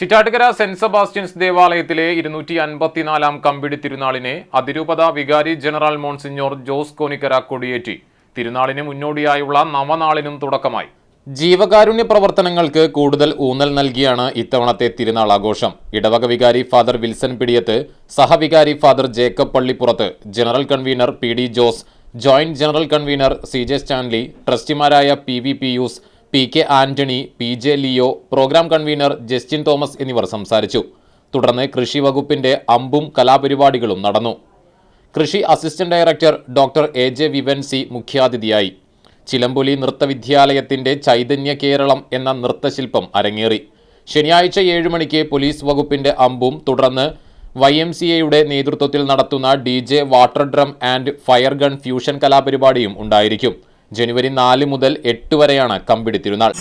Chittattukara saint Sebastian's ദേവാലയത്തിലെ ഇരുന്നൂറ്റി അൻപത്തിനാലാം കമ്പിടി തിരുനാളിനെ അതിരൂപത വികാരി ജനറൽ മോൺസിഞ്ഞോർ ജോസ് കോനിക്കര കൊടിയേറ്റി. തിരുനാളിന് മുന്നോടിയായുള്ള നവനാളിനും തുടക്കമായി. ജീവകാരുണ്യ പ്രവർത്തനങ്ങൾക്ക് കൂടുതൽ ഊന്നൽ നൽകിയാണ് ഇത്തവണത്തെ തിരുനാൾ ആഘോഷം. ഇടവക വികാരി father Wilson Pidiyath സഹവികാരി father Jacob Pallippurath general convener P D Jose joint general convener C J Stanley ട്രസ്റ്റിമാരായ P V Pius P K Antony P J Leo programme convener Justin Thomas എന്നിവർ സംസാരിച്ചു. തുടർന്ന് കൃഷി വകുപ്പിന്റെ അമ്പും കലാപരിപാടികളും നടന്നു. കൃഷി assistant director doctor A. J. Vivency മുഖ്യാതിഥിയായി. ചിലമ്പൊലി നൃത്തവിദ്യാലയത്തിന്റെ ചൈതന്യ കേരളം എന്ന നൃത്തശില്പം അരങ്ങേറി. ശനിയാഴ്ച ഏഴ് മണിക്ക് പോലീസ് വകുപ്പിന്റെ അമ്പും തുടർന്ന് വൈ എം സി എയുടെ നേതൃത്വത്തിൽ നടത്തുന്ന D J water drum and fire gun fusion കലാപരിപാടിയും ഉണ്ടായിരിക്കും. ജനുവരി നാല് മുതൽ എട്ട് വരെയാണ് കമ്പിടി തിരുനാൾ.